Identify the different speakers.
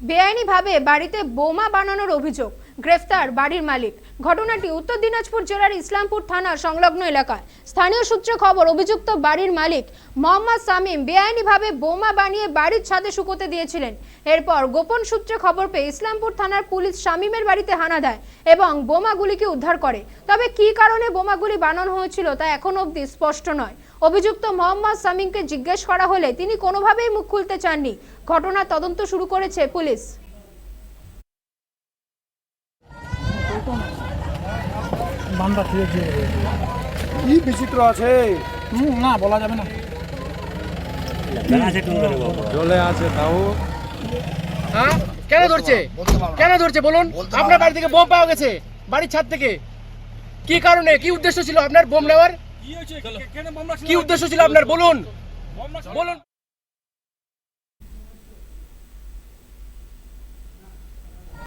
Speaker 1: বেআইনিভাবে বাড়িতে বোমা বানানোর অভিযোগ। গ্রেফতার বাড়ির মালিক। ঘটনাটি উত্তর দিনাজপুর জেলার ইসলামপুর থানার সংলগ্ন এলাকায়। স্থানীয় সূত্রে খবর, অভিযুক্ত বাড়ির মালিক মোহাম্মদ সামিম বেআইনিভাবে বোমা বানিয়ে বাড়ির ছাদে শুকোতে দিয়েছিলেন। এরপর গোপন সূত্রে খবর পেয়ে ইসলামপুর থানার পুলিশ শামীমের বাড়িতে হানা দেয় এবং বোমাগুলিকে উদ্ধার করে। তবে কি কারণে বোমাগুলি বানানো হয়েছিল তা এখন অবধি স্পষ্ট নয়। অভিযুক্ত মোহাম্মদ সামিমকে জিজ্ঞেস করা হলে তিনি কোনোভাবেই মুখ খুলতে চাননি। ঘটনার তদন্ত শুরু করেছে পুলিশ।
Speaker 2: বান্দা দিয়ে
Speaker 3: কি বিচিত্র আছে?
Speaker 2: হুম না বলা যাবে না।
Speaker 3: জলে আছে তাও।
Speaker 4: হ্যাঁ? কেন ধরছে? কেন ধরছে বলুন? আপনার বাড়ি থেকে বোম পাওয়া গেছে বাড়ির ছাদ থেকে। কি কারণে? কি উদ্দেশ্য ছিল আপনার বোম নেওয়ার? কি উদ্দেশ্য ছিল আপনার? বলুন। বলুন।